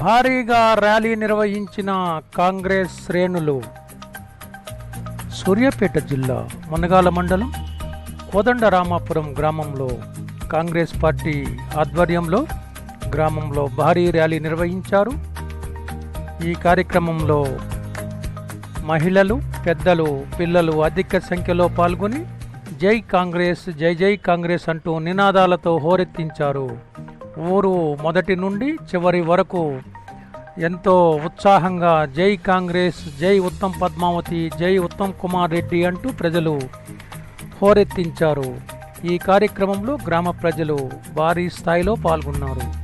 భారీగా ర్యాలీ నిర్వహించిన కాంగ్రెస్ శ్రేణులు సూర్యాపేట జిల్లా మునగాల మండలం కోదండ రామాపురం గ్రామంలో కాంగ్రెస్ పార్టీ ఆధ్వర్యంలో గ్రామంలో భారీ ర్యాలీ నిర్వహించారు. ఈ కార్యక్రమంలో మహిళలు పెద్దలు పిల్లలు అధిక సంఖ్యలో పాల్గొని జై కాంగ్రెస్ జై జై కాంగ్రెస్ అంటూ నినాదాలతో హోరెత్తించారు. ఊరు మొదటి నుండి చివరి వరకు ఎంతో ఉత్సాహంగా జై కాంగ్రెస్ జై ఉత్తమ్ పద్మావతి జై ఉత్తమ్ కుమార్ రెడ్డి అంటూ ప్రజలు హోరెత్తించారు. ఈ కార్యక్రమంలో గ్రామ ప్రజలు భారీ స్థాయిలో పాల్గొన్నారు.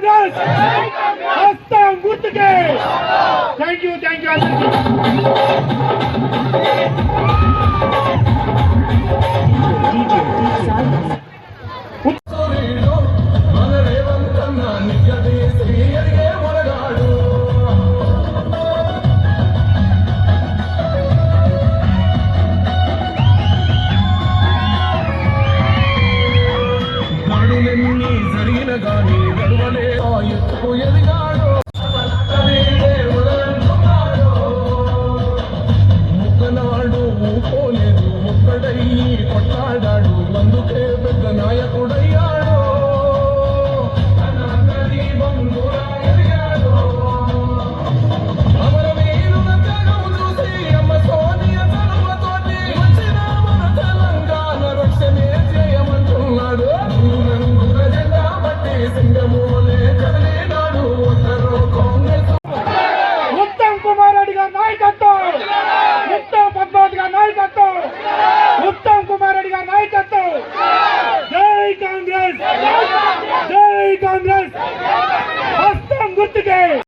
కాంగ్రెస్ వస్తాం గుర్తుకే థ్యాంక్ యూ థ్యాంక్ యూ అందరికీ జరిగిన గానీ ఎత్తుకు ఎదిగాడు. వీడే ఉదయంటున్నాడు. ఒక్కడై కొట్లాడాడు అందుకే పెద్ద నాయకుడయ్యా.